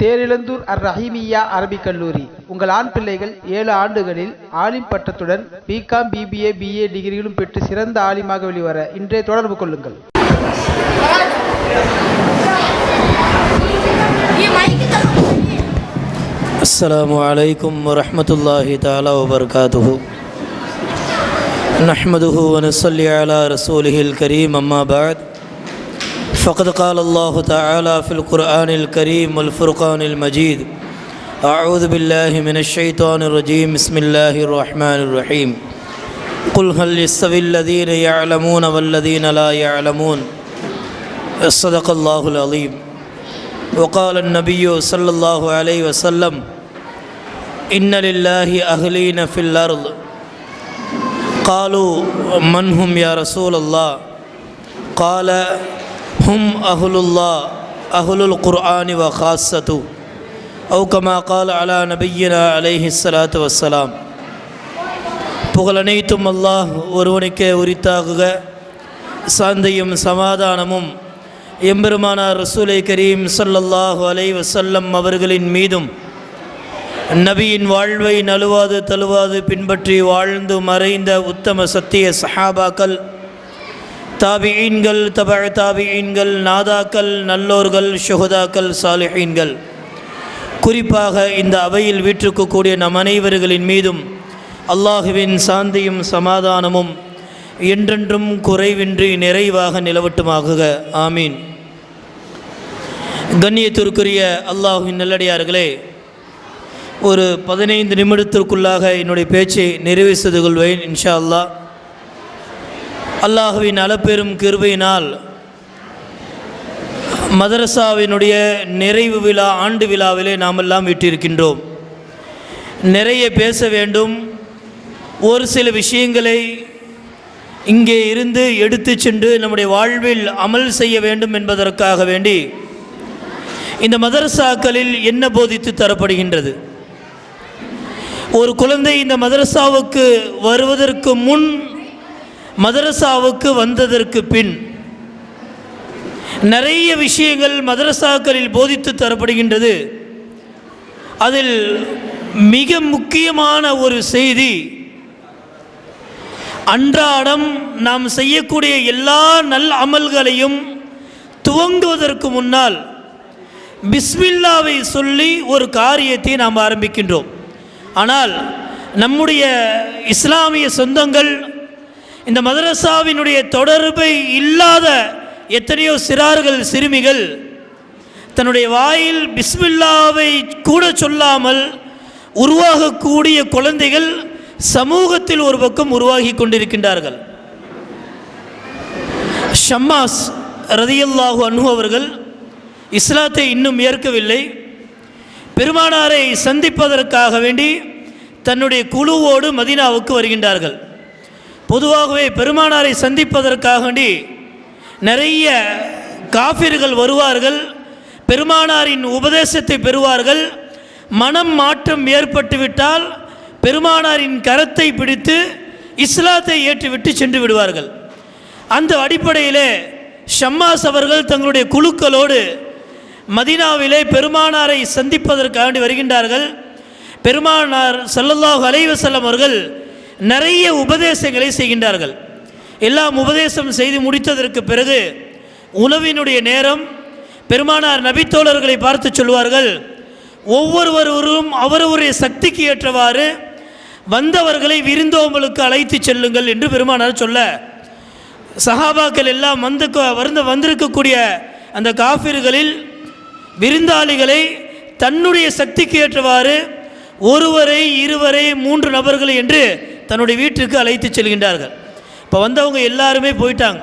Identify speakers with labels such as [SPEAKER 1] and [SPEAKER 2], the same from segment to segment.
[SPEAKER 1] தேரிழந்தூர் அர் ரஹீமியா அரபிக் கல்லூரி. உங்கள் ஆண் பிள்ளைகள் ஏழு ஆண்டுகளில் ஆலிம் பட்டத்துடன் பிகாம் பிபிஏ பிஏ டிகிரிகளும் பெற்று சிறந்த ஆலிமாக வெளிவர இன்றைய தொடர்பு கொள்ளுங்கள்.
[SPEAKER 2] அஸ்லாம் வலைக்கம் வரமத்துல்லாஹி தாலா வபர்காத்து نحمده ونصلي على رسوله الكريم أما بعد فقد قال الله تعالى في القرآن الكريم والفرقان المجيد أعوذ بالله من الشيطان الرجيم بسم الله الرحمن الرحيم. قل هل يستوي الذين يعلمون والذين لا يعلمون؟ صدق الله العظيم. وقال النبي صلى الله عليه وسلم إن لله أهلين في الأرض. قالوا من هم يا رسول الله؟ قال ஹும் அஹுலுல்லா அஹுலுல் குர்ஆனி வ ஹாசத்து அவு கமா கால் அலா நபியினா அலைஹி சலாத்து வசலாம் புகழனைத்தும் அல்லாஹ் ஒருவனுக்கே உரித்தாகுக. சாந்தியும் சமாதானமும் எம்பெருமானார் ரசூலை கரீம் சல்லல்லாஹு அலை வசல்லம் அவர்களின் மீதும். நபியின் வாழ்வை நழுவாது தழுவாது பின்பற்றி வாழ்ந்து மறைந்த உத்தம சத்திய சஹாபாக்கள் தாபியீன்கள் தப தாபியீன்கள் நாதாக்கள் நல்லோர்கள் ஷுஹதாக்கள் சாலிஹீன்கள். குறிப்பாக இந்த அவையில் வீற்றிருக்கக்கூடிய நம் அனைவர்களின் மீதும் அல்லாஹுவின் சாந்தியும் சமாதானமும் என்றென்றும் குறைவின்றி நிறைவாக நிலவட்டுமாகுக. ஆமீன். கண்ணியத்திற்குரிய அல்லாஹுவின் நல்லடியார்களே ஒரு பதினைந்து நிமிடத்திற்குள்ளாக என்னுடைய பேச்சை நிறைவு செய்து கொள்வேன் இன்ஷா அல்லாஹ். அல்லாஹுவின் அளப்பெரும் கிருபையினால் மதரசாவினுடைய நிறைவு விழா ஆண்டு விழாவிலே நாமெல்லாம் விட்டிருக்கின்றோம். நிறைய பேச வேண்டும். ஒரு சில விஷயங்களை இங்கே இருந்து எடுத்து சென்று நம்முடைய வாழ்வில் அமல் செய்ய வேண்டும் என்பதற்காக வேண்டி இந்த மதரசாக்களில் என்ன போதித்து தரப்படுகின்றது? ஒரு குழந்தை இந்த மதரசாவுக்கு வருவதற்கு முன் மதரசாவுக்கு வந்ததற்கு பின் நிறைய விஷயங்கள் மதரசாக்களில் போதித்து தரப்படுகின்றது. அதில் மிக முக்கியமான ஒரு செய்தி அன்றாடம் நாம் செய்யக்கூடிய எல்லா நல் அமல்களையும் துவங்குவதற்கு முன்னால் பிஸ்மில்லாவை சொல்லி ஒரு காரியத்தை நாம் ஆரம்பிக்கின்றோம். ஆனால் நம்முடைய இஸ்லாமிய சொந்தங்கள் இந்த மதரசாவினுடைய தொடர்பை இல்லாத எத்தனையோ சிறார்கள் சிறுமிகள் தன்னுடைய வாயில் பிஸ்மில்லாவை கூட சொல்லாமல் உருவாகக்கூடிய குழந்தைகள் சமூகத்தில் ஒரு பக்கம் உருவாகி கொண்டிருக்கின்றார்கள். ஷம்மாஸ் ரதியல்லாஹு அனு அவர்கள் இஸ்லாத்தை இன்னும் ஏற்கவில்லை. பெருமானாரை சந்திப்பதற்காக வேண்டி தன்னுடைய குழுவோடு மதீனாவுக்கு வருகின்றார்கள். பொதுவாகவே பெருமானாரை சந்திப்பதற்காக வேண்டி நிறைய காஃபிர்கள் வருவார்கள் பெருமானாரின் உபதேசத்தை பெறுவார்கள் மனம் மாற்றம் ஏற்பட்டுவிட்டால் பெருமானாரின் கரத்தை பிடித்து இஸ்லாத்தை ஏற்றுவிட்டு சென்று விடுவார்கள். அந்த அடிப்படையிலே ஷம்மாஸ் அவர்கள் தங்களுடைய குழுக்களோடு மதினாவிலே பெருமானாரை சந்திப்பதற்காண்டி வருகின்றார்கள். பெருமானார் ஸல்லல்லாஹு அலைவசல்லம் அவர்கள் நிறைய உபதேசங்களை செய்கின்றார்கள். எல்லாம் உபதேசம் செய்து முடித்ததற்கு பிறகு உணவினுடைய நேரம் பெருமானார் நபித்தோழர்களை பார்த்து சொல்வார்கள் ஒவ்வொருவரும் அவரவருடைய சக்திக்கு ஏற்றவாறு வந்தவர்களை விருந்தோம்பலுக்கு அழைத்து செல்லுங்கள் என்று பெருமானார் சொல்ல சஹாபாக்கள் எல்லாம் வந்து வந்து வந்திருக்கக்கூடிய அந்த காஃபிர்களில் விருந்தாளிகளை தன்னுடைய சக்திக்கு ஏற்றவாறு ஒருவரை இருவரை மூன்று நபர்கள் என்று தன்னுடைய வீட்டிற்கு அழைத்து செல்கின்றார்கள். இப்போ வந்தவங்க எல்லாருமே போயிட்டாங்க.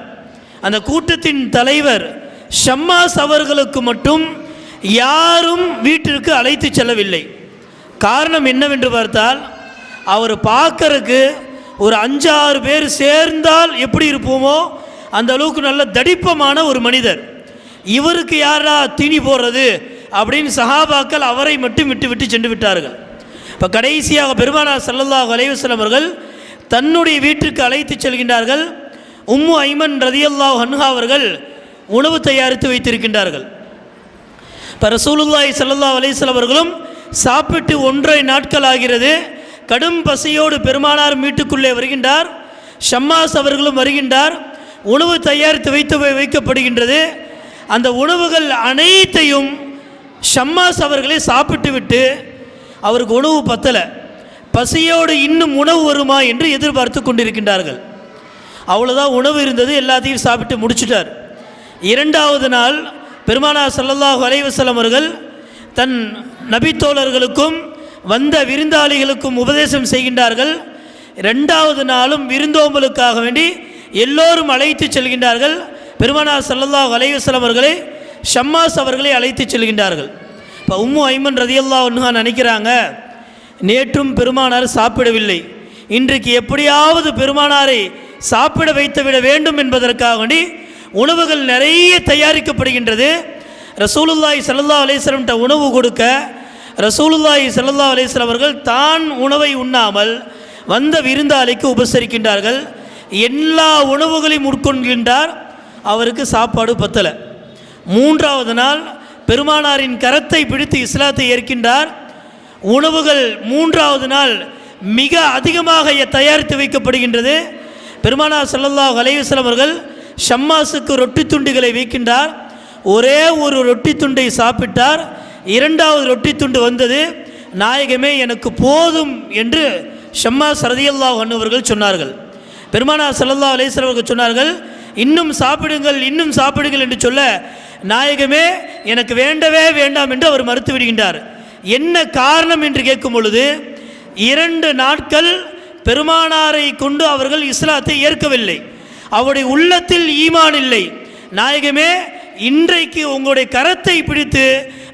[SPEAKER 2] அந்த கூட்டத்தின் தலைவர் ஷம்மாஸ் அவர்களுக்கு மட்டும் யாரும் வீட்டிற்கு அழைத்து செல்லவில்லை. காரணம் என்னவென்று பார்த்தால் அவர் பார்க்கறக்கு ஒரு அஞ்சாறு பேர் சேர்ந்தால் எப்படி இருப்போமோ அந்த அளவுக்கு நல்ல தடிப்பமான ஒரு மனிதர். இவருக்கு யாரா தீனி போடுறது அப்படின்னு சஹாபாக்கள் அவரை மட்டும் விட்டு விட்டு சென்று விட்டார்கள். இப்போ கடைசியாக பெருமானார் செல்லல்லாஹ் அலைஹி அவர்கள் தன்னுடைய வீட்டிற்கு அழைத்து செல்கின்றார்கள். உம்மு ஐமன் ரதியல்லாஹ் ஹன்ஹா அவர்கள் உணவு தயாரித்து வைத்திருக்கின்றார்கள். இப்போ ரசூலுல்லாய் ஸல்லல்லாஹு அலைஹி அவர்களும் சாப்பிட்டு ஒன்றரை நாட்கள் ஆகிறது. கடும் பசியோடு பெருமானார் வீட்டுக்குள்ளே வருகின்றார். ஷம்மாஸ் அவர்களும் வருகின்றார். உணவு தயாரித்து வைத்து வை- வைக்கப்படுகின்றது. அந்த உணவுகள் அனைத்தையும் ஷம்மாஸ் அவர்களே சாப்பிட்டு விட்டு அவருக்கு உணவு பத்தலை. பசியோடு இன்னும் உணவு வருமா என்று எதிர்பார்த்து கொண்டிருக்கின்றார்கள். அவ்வளோதான் உணவு இருந்தது எல்லாத்தையும் சாப்பிட்டு முடிச்சிட்டார். இரண்டாவது நாள் பெருமானார் சல்லல்லாஹு அலைவசலம் அவர்கள் தன் நபித்தோழர்களுக்கும் வந்த விருந்தாளிகளுக்கும் உபதேசம் செய்கின்றார்கள். ரெண்டாவது நாளும் விருந்தோம்பலுக்காக வேண்டி எல்லோரும் அழைத்து செல்கின்றார்கள். பெருமானார் ஸல்லல்லாஹு அலைவசலம் அவர்களை ஷம்மாஸ் அவர்களை அழைத்து செல்கின்றார்கள். இப்போ உம்மு ஐமன் ரதியல்லா அன்ஹா நினைக்கிறாங்க நேற்றும் பெருமானார் சாப்பிடவில்லை. இன்றைக்கு எப்படியாவது பெருமானாரை சாப்பிட வைத்து விட வேண்டும் என்பதற்காக வேண்டி உணவுகள் நிறைய தயாரிக்கப்படுகின்றது. ரசூலுல்லாய் சல்லா அலேஸ்வரம்கிட்ட உணவு கொடுக்க ரசூலுல்லாய் சல்லா அலேஸ்வரம் அவர்கள் தான் உணவை உண்ணாமல் வந்த விருந்தாளிக்கு உபசரிக்கின்றார்கள். எல்லா உணவுகளையும் உட்கொள்கின்றார். அவருக்கு சாப்பாடு பத்தலை. மூன்றாவது நாள் பெருமானாரின் கரத்தை பிடித்து இஸ்லாத்தை ஏற்கின்றார். உணவுகள் மூன்றாவது நாள் மிக அதிகமாக தயாரித்து வைக்கப்படுகின்றது. பெருமானார் சல்லல்லாஹ் அலைஹி அவர்கள் ஷம்மாஸுக்கு ரொட்டி துண்டுகளை வைக்கின்றார் ஒரே ஒரு ரொட்டி துண்டை சாப்பிட்டார். இரண்டாவது ரொட்டி துண்டு வந்தது. நாயகமே எனக்கு போதும் என்று ஷம்மாஸ் சரதியல்லாஹ் அன்ஹு சொன்னார்கள். பெருமானார் செல்லல்லா அலைஹி அவர்கள் சொன்னார்கள் இன்னும் சாப்பிடுங்கள் இன்னும் சாப்பிடுங்கள் என்று சொல்ல நாயகமே எனக்கு வேண்டவே வேண்டாம் என்று அவர் மறுத்து விடுகின்றார். என்ன காரணம் என்று கேட்கும் பொழுது இரண்டு நாட்கள் பெருமானாரை கொண்டு அவர்கள் இஸ்லாத்தை ஏற்கவில்லை. அவருடைய உள்ளத்தில் ஈமான் இல்லை. நாயகமே இன்றைக்கு உங்களுடைய கரத்தை பிடித்து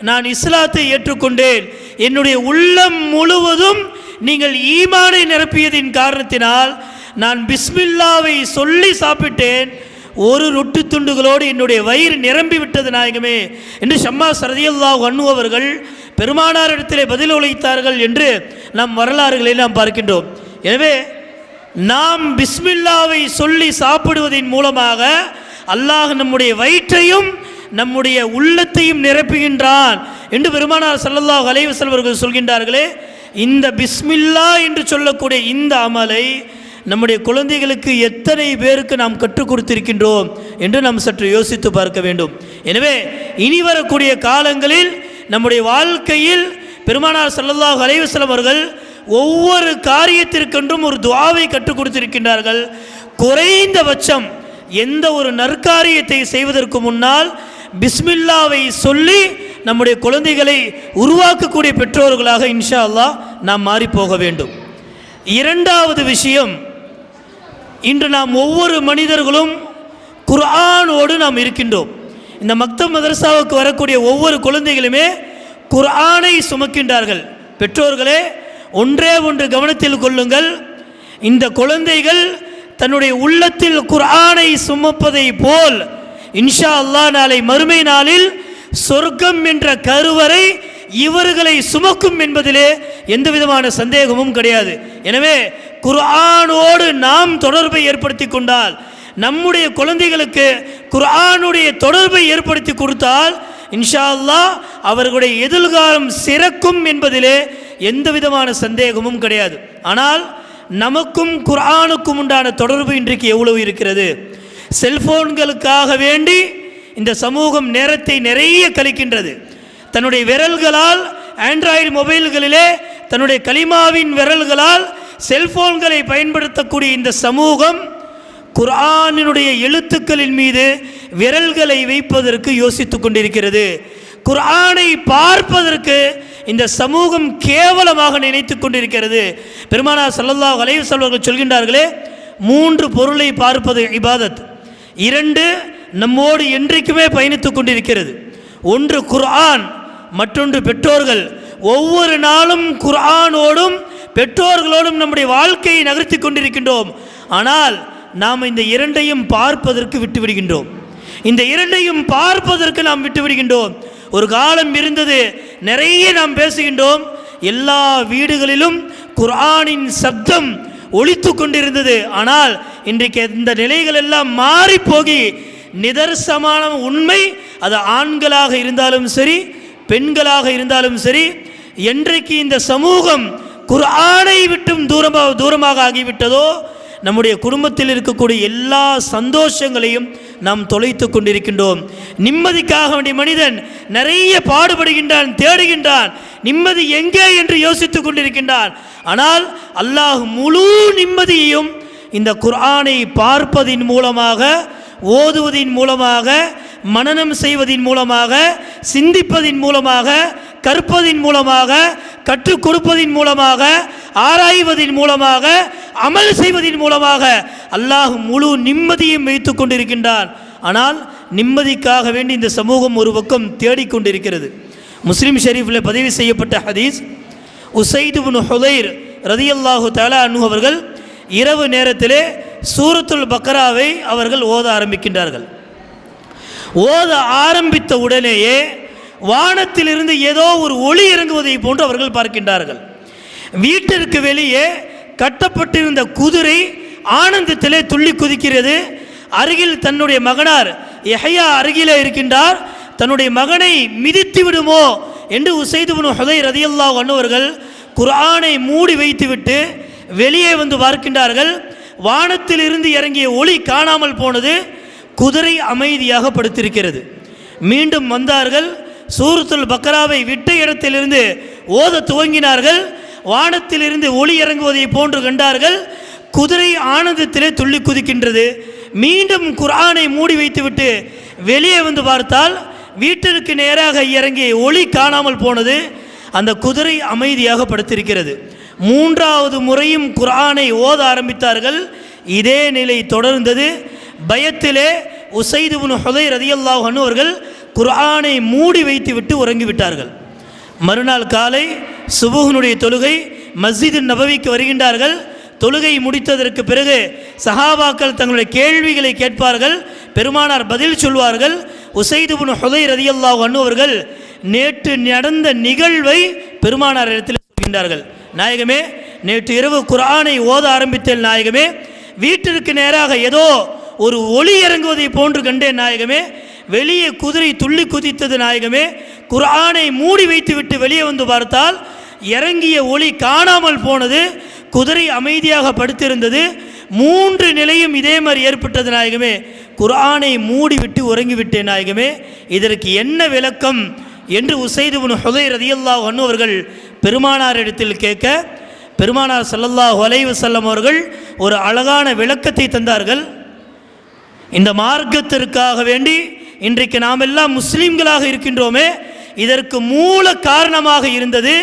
[SPEAKER 2] நான் இஸ்லாத்தை ஏற்றுக்கொண்டேன். என்னுடைய உள்ளம் முழுவதும் நீங்கள் ஈமானை நிரப்பியதின் காரணத்தினால் நான் பிஸ்மில்லாவை சொல்லி சாப்பிட்டேன். ஒரு ரொட்டி துண்டுகளோடு என்னுடைய வயிறு நிரம்பி விட்டது நாயகமே என்று ஷம்மா சரதியல்லாஹ் அண்ணுவவர்கள் பெருமானாரிடத்திலே பதில் உழைத்தார்கள் என்று நம் வரலாறுகளை நாம் பார்க்கின்றோம். எனவே நாம் பிஸ்மில்லாவை சொல்லி சாப்பிடுவதன் மூலமாக அல்லாஹ் நம்முடைய வயிற்றையும் நம்முடைய உள்ளத்தையும் நிரப்புகின்றான் என்று பெருமானார் சல்லல்லாஹ் அலைஹி அவர்கள் சொல்கின்றார்களே இந்த பிஸ்மில்லா என்று சொல்லக்கூடிய இந்த அமலை நம்முடைய குழந்தைகளுக்கு எத்தனை பேருக்கு நாம் கற்றுக் கொடுத்திருக்கின்றோம் என்று நாம் சற்று யோசித்து பார்க்க வேண்டும். எனவே இனி வரக்கூடிய காலங்களில் நம்முடைய வாழ்க்கையில் பெருமானார் ஸல்லல்லாஹு அலைவசலம் அவர்கள் ஒவ்வொரு காரியத்திற்கென்றும் ஒரு துவாவை கற்றுக் கொடுத்திருக்கின்றார்கள். குறைந்தபட்சம் எந்த ஒரு நற்காரியத்தை செய்வதற்கு முன்னால் பிஸ்மில்லாவை சொல்லி நம்முடைய குழந்தைகளை உருவாக்கக்கூடிய பெற்றோர்களாக இன்ஷா அல்லாஹ் நாம் மாறிப்போக போக வேண்டும். இரண்டாவது விஷயம் இன்று நாம் ஒவ்வொரு மனிதர்களும் குர்ஆனோடு நாம் இருக்கின்றோம். இந்த மக்தம் மதரசாவுக்கு வரக்கூடிய ஒவ்வொரு குழந்தைகளுமே குர்ஆனை சுமக்கின்றார்கள். பெற்றோர்களே ஒன்றே ஒன்று கவனத்தில் கொள்ளுங்கள். இந்த குழந்தைகள் தன்னுடைய உள்ளத்தில் குர்ஆனை சுமப்பதை போல் இன்ஷா அல்லாஹ் நாளை மறுமை நாளில் சொர்க்கம் என்ற கருவறை இவர்களை சுமக்கும் என்பதிலே எந்த விதமான சந்தேகமும் கிடையாது. எனவே குர்ஆனோடு நாம் தொடர்பை ஏற்படுத்தி கொண்டால் நம்முடைய குழந்தைகளுக்கு குர்ஆனுடைய தொடர்பை ஏற்படுத்தி கொடுத்தால் இன்ஷா அல்லாஹ் அவர்களுடைய எதிர்காலம் சிறக்கும் என்பதிலே எந்த விதமான சந்தேகமும் கிடையாது. ஆனால் நமக்கும் குர்ஆனுக்கும் உண்டான தொடர்பு இன்றைக்கு எவ்வளவு இருக்கிறது? செல்போன்களுக்காக வேண்டி இந்த சமூகம் நேரத்தை நிறைய கழிக்கின்றது. தன்னுடைய விரல்களால் ஆண்ட்ராய்டு மொபைல்களிலே தன்னுடைய கலிமாவின் விரல்களால் செல்போன்களை பயன்படுத்தக்கூடிய இந்த சமூகம் குர்ஆனினுடைய எழுத்துக்களின் மீது விரல்களை வைப்பதற்கு யோசித்துக் கொண்டிருக்கிறது. குர்ஆனை பார்ப்பதற்கு இந்த சமூகம் கேவலமாக நினைத்துக் கொண்டிருக்கிறது. பெருமானா சல்லல்லா வலைவு செல்வர்கள் சொல்கின்றார்களே மூன்று பொருளை பார்ப்பது இபாதத். இரண்டு நம்மோடு என்றைக்குமே பயணித்துக் கொண்டிருக்கிறது. ஒன்று குர்ஆன் மற்றொன்று பெற்றோர்கள். ஒவ்வொரு நாளும் குரானோடும் பெற்றோர்களோடும் நம்முடைய வாழ்க்கையை நகர்த்தி கொண்டிருக்கின்றோம். ஆனால் நாம் இந்த இரண்டையும் பார்ப்பதற்கு விட்டுவிடுகின்றோம். இந்த இரண்டையும் பார்ப்பதற்கு நாம் விட்டுவிடுகின்றோம். ஒரு காலம் இருந்தது நிறைய நாம் பேசுகின்றோம். எல்லா வீடுகளிலும் குர்ஆனின் சப்தம் ஒழித்து கொண்டிருந்தது. ஆனால் இன்றைக்கு இந்த நிலைகள் எல்லாம் மாறி போகி நிதர்சமான உண்மை அது ஆண்களாக இருந்தாலும் சரி பெண்களாக இருந்தாலும் சரி என்றைக்கு இந்த சமூகம் குர்ஆனை விட்டும் தூரமாக தூரமாக ஆகிவிட்டதோ நம்முடைய குடும்பத்தில் இருக்கக்கூடிய எல்லா சந்தோஷங்களையும் நாம் தொலைத்து கொண்டிருக்கின்றோம். நிம்மதிக்காக வேண்டிய மனிதன் நிறைய பாடுபடுகின்றான் தேடுகின்றான் நிம்மதி எங்கே என்று யோசித்துக் கொண்டிருக்கின்றான். ஆனால் அல்லாஹ் முழு நிம்மதியையும் இந்த குர்ஆனை பார்ப்பதின் மூலமாக ஓதுவதின் மூலமாக மனனம் செய்வதின் மூலமாக சிந்திப்பதின் மூலமாக கற்பதின் மூலமாக கற்றுக் கொடுப்பதின் மூலமாக ஆராய்வதின் மூலமாக அமல் செய்வதின் மூலமாக அல்லாஹ் முழு நிம்மதியும் வைத்து கொண்டிருக்கின்றான். ஆனால் நிம்மதிக்காக வேண்டி இந்த சமூகம் ஒரு பக்கம் தேடிக்கொண்டிருக்கிறது முஸ்லீம் ஷெரீஃபில் பதிவு செய்யப்பட்ட ஹதீஸ் உசைது பின் ஹுதைர் ரதியல்லாஹு தாலா அன்ஹு அவர்கள் இரவு நேரத்திலே சூரத்துல் பக்ராவை அவர்கள் ஓத ஆரம்பிக்கின்றார்கள். ஓத ஆரம்பித்த உடனேயே வானத்திலிருந்து ஏதோ ஒரு ஒளி இறங்குவதை போன்று அவர்கள் பார்க்கின்றார்கள். வீட்டிற்கு வெளியே கட்டப்பட்டிருந்த குதிரை ஆனந்தத்திலே துள்ளி குதிக்கிறது. அருகில் தன்னுடைய மகனார் எஹையா அருகிலே இருக்கின்றார். தன்னுடைய மகனை மிதித்து விடுமோ என்று உசைதுபனு ஹுதை ரதியல்லா அன்னவர்கள் குர்ஆனை மூடி வைத்துவிட்டு வெளியே வந்து பார்க்கின்றார்கள். வானத்திலிருந்து இறங்கிய ஒளி காணாமல் போனது. குதிரை அமைதியாக படுத்திருக்கிறது மீண்டும் வந்தார்கள். சூரத்துல் பக்ராவை விட்ட இடத்திலிருந்து ஓத துவங்கினார்கள். வானத்திலிருந்து ஒளி இறங்குவதை போன்று கண்டார்கள். குதிரை ஆனந்தத்திலே துள்ளி குதிக்கின்றது. மீண்டும் குரானை மூடி வைத்துவிட்டு வெளியே வந்து பார்த்தால் வீட்டிற்கு நேராக இறங்கி ஒளி காணாமல் போனது. அந்த குதிரை அமைதியாக படுத்திருக்கிறது மூன்றாவது முறையும் குரானை ஓத ஆரம்பித்தார்கள். இதே நிலை தொடர்ந்தது. பயத்திலே உசைதுபுன் ஹுதை ரதியல்லாஹு அவர்கள் குர்ஆனை மூடி வைத்துவிட்டு உறங்கிவிட்டார்கள் மறுநாள் காலை சுபுகனுடைய தொழுகை மஸ்ஜிது நபவிக்கு வருகின்றார்கள். தொழுகை முடித்ததற்கு பிறகு சஹாபாக்கள் தங்களுடைய கேள்விகளை கேட்பார்கள். பெருமானார் பதில் சொல்வார்கள். உசைதுபுன் ஹுதை ரதியல்லாஹு அன்ஹு அவர்கள் நேற்று நடந்த நிகழ்வை பெருமானார் இடத்தில் சொல்கின்றார்கள். நாயகமே நேற்று இரவு குரானை ஓத ஆரம்பித்தேன் நாயகமே. வீட்டிற்கு நேராக ஏதோ ஒரு ஒளி இறங்குவதை போன்று கண்டேன் நாயகமே. வெளியே குதிரை துள்ளி குதித்தது நாயகமே. குர்ஆனை மூடி வைத்துவிட்டு வெளியே வந்து பார்த்தால் இறங்கிய ஒளி காணாமல் போனது குதிரை அமைதியாக படுத்திருந்தது மூன்று நிலையும் இதே மாதிரி ஏற்பட்டது நாயகமே. குர்ஆனை மூடிவிட்டு உறங்கிவிட்டேன் நாயகமே. இதற்கு என்ன விளக்கம் என்று உசைதுபுன் ஹுதை ரதியல்லாஹு அன்ஹு அவர்கள் பெருமானாரிடத்தில் கேட்க பெருமானார் சல்லல்லாஹ் ஒலைவு வஸல்லம் அவர்கள் ஒரு அழகான விளக்கத்தை தந்தார்கள். இந்த மார்க்கத்திற்காக வேண்டி இன்றைக்கு நாம் எல்லாம் முஸ்லீம்களாக இருக்கின்றோமே இதற்கு மூல காரணமாக இருந்தது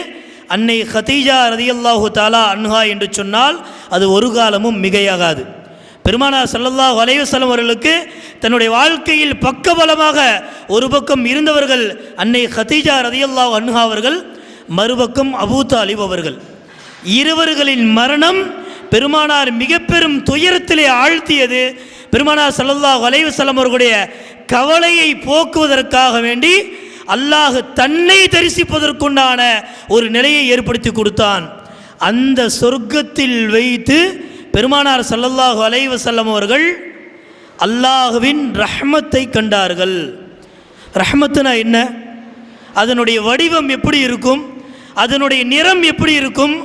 [SPEAKER 2] அன்னை ஹதீஜா ரதியல்லாஹு தாலா அன்ஹா என்று சொன்னால் அது ஒரு காலமும் மிகையாகாது. பெருமானார் சல்லல்லாஹ் அலைஹி அவர்களுக்கு தன்னுடைய வாழ்க்கையில் பக்கபலமாக ஒரு பக்கம் இருந்தவர்கள் அன்னை ஹதீஜா ரதியல்லாஹ் அன்ஹா அவர்கள் மறுபக்கம் அபூ தாலிப் அவர்கள். இருவர்களின் மரணம் பெருமானார் மிக பெரும் துயரத்திலே ஆழ்த்தியது. பெருமானார் ஸல்லல்லாஹு அலைஹி செல்லம் அவர்களுடைய கவலையை போக்குவதற்காக வேண்டி அல்லாஹ் தன்னை தரிசிப்பதற்குண்டான ஒரு நிலையை ஏற்படுத்தி கொடுத்தான். அந்த சொர்க்கத்தில் வைத்து பெருமானார் சல்லல்லாஹு அலைவு செல்லம் அவர்கள் அல்லாஹுவின் ரஹ்மத்தை கண்டார்கள். ரஹ்மத்துனா என்ன? அதனுடைய வடிவம் எப்படி இருக்கும்? அதனுடைய நிறம் எப்படி இருக்கும்?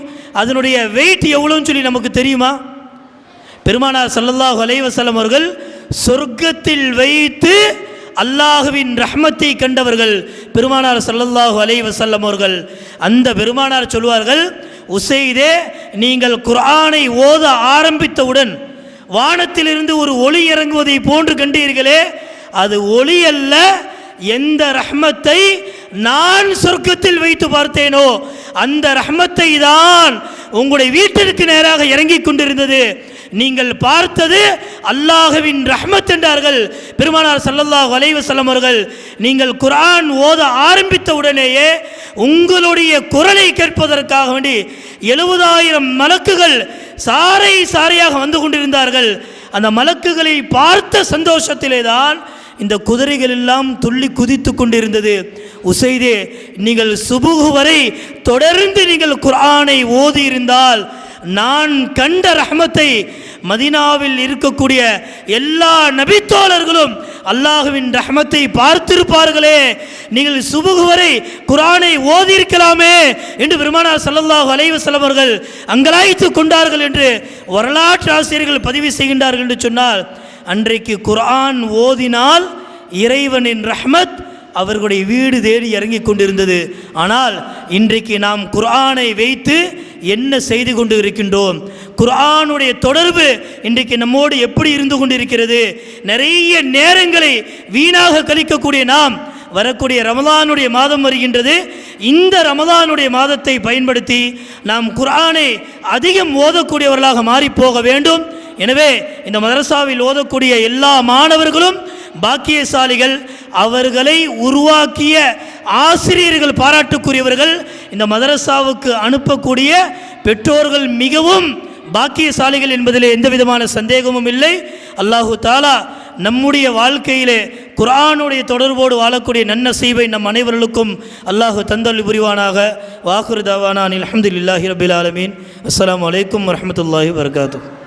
[SPEAKER 2] அதனுடைய வெயிட் எவ்வளோன்னு சொல்லி நமக்கு தெரியுமா? பெருமானார் சல்லல்லாஹு அலைஹி அவர்கள் சொர்க்கத்தில் வைத்து அல்லாஹுவின் ரஹ்மத்தை கண்டவர்கள். பெருமானார் சல்லல்லாஹு அலைவசல்லம் அவர்கள். அந்த பெருமானார் சொல்வார்கள் உசைதே நீங்கள் குர்ஆனை ஓத ஆரம்பித்தவுடன் வானத்திலிருந்து ஒரு ஒளி இறங்குவதை போன்று கண்டீர்களே அது ஒளி அல்ல எந்த ரஹ்மத்தை நான் சொர்க்கத்தில் வைத்து பார்த்தேனோ அந்த ரஹ்மத்தை தான் உங்களுடைய வீட்டிற்கு நேராக இறங்கிக் கொண்டிருந்தது. நீங்கள் பார்த்தது அல்லாஹுவின் ரஹ்மத் என்றார்கள். பெருமானார் ஸல்லல்லாஹு அலைஹி அவர்கள் நீங்கள் குரான் ஓத ஆரம்பித்த உடனேயே உங்களுடைய குரலை கேட்பதற்காக வேண்டி எழுபதாயிரம் மலக்குகள் சாரை சாரையாக வந்து கொண்டிருந்தார்கள். அந்த மலக்குகளை பார்த்த சந்தோஷத்திலே தான் இந்த குதிரைகள் எல்லாம் துள்ளி குதித்து கொண்டிருந்தது. உசைதே நீங்கள் சுபுகு வரை தொடர்ந்து நீங்கள் குரானை ஓதி இருந்தால் நான் கண்ட ரஹமத்தை மதினாவில் இருக்கக்கூடிய எல்லா நபித்தோழர்களும் அல்லாஹுவின் ரஹமத்தை பார்த்திருப்பார்களே. நீங்கள் சுபுகு வரை குரானை ஓதியிருக்கலாமே என்று பெருமானார் சல்லல்லாஹு அலைவு செலவர்கள் அங்கலாய்த்து கொண்டார்கள் என்று வரலாற்று ஆசிரியர்கள் பதிவு செய்கின்றார்கள் என்று சொன்னால் அன்றைக்கு குர்ஆன் ஓதினால் இறைவனின் ரஹமத் அவர்களுடைய வீடு தேடி இறங்கி கொண்டிருந்தது. ஆனால் இன்றைக்கு நாம் குர்ஆனை வைத்து என்ன செய்து கொண்டு இருக்கின்றோம் குர்ஆனுடைய தொடர்பு இன்றைக்கு நம்மோடு எப்படி இருந்து கொண்டிருக்கிறது? நிறைய நேரங்களை வீணாக கழிக்கக்கூடிய நாம் வரக்கூடிய ரமதானுடைய மாதம் வருகின்றது. இந்த ரமதானுடைய மாதத்தை பயன்படுத்தி நாம் குர்ஆனை அதிகம் ஓதக்கூடியவர்களாக மாறி போக வேண்டும். எனவே இந்த மதரசாவில் ஓதக்கூடிய எல்லா மாணவர்களும் பாக்கியசாலிகள் அவர்களை உருவாக்கிய ஆசிரியர்கள் பாராட்டுக்குரியவர்கள் இந்த மதரசாவுக்கு அனுப்பக்கூடிய பெற்றோர்கள் மிகவும் பாக்கியசாலிகள் என்பதிலே எந்த விதமான சந்தேகமும் இல்லை. அல்லாஹு தாலா நம்முடைய வாழ்க்கையிலே குரானுடைய தொடர்போடு வாழக்கூடிய நன்னசீவை நம் அனைவர்களுக்கும் அல்லாஹு தந்தல் புரிவானாக. வாக்குரு தாவானான் அலமதுல்லாஹி ரபில் ஆலமீன். அஸ்லாம் வலைக்கம் வரமத்துல்லாஹி வபரகாத்துஹு.